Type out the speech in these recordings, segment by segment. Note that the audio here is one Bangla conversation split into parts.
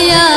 ya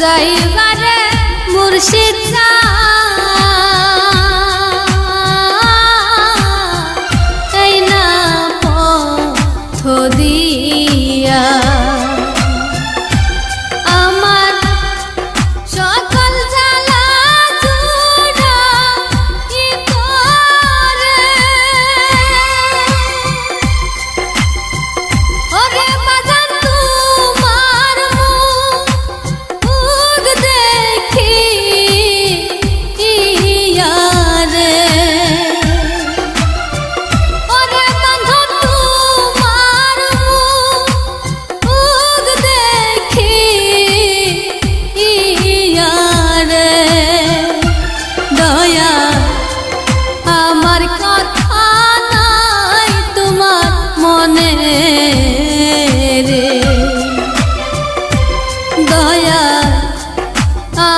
যাইবারে মুর্শিদ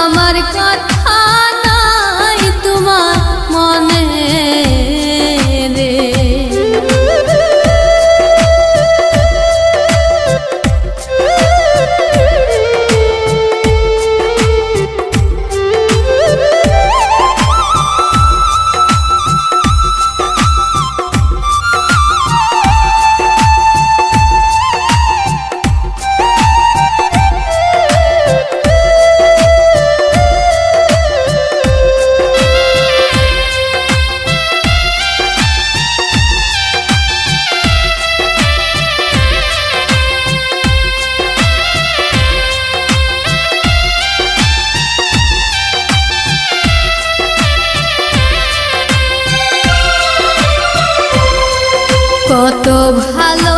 আমার কথা কত ভালো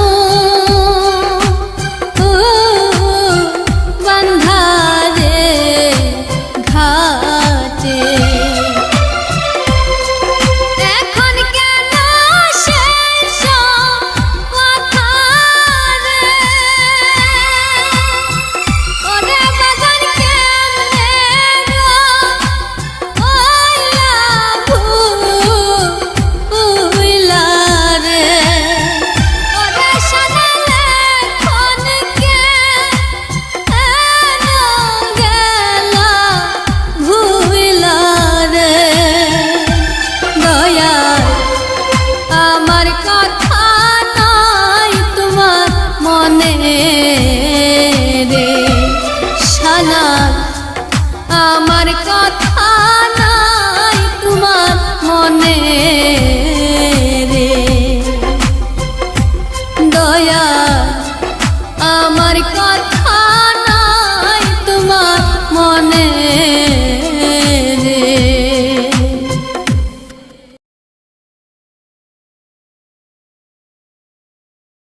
দয়া আমার কথা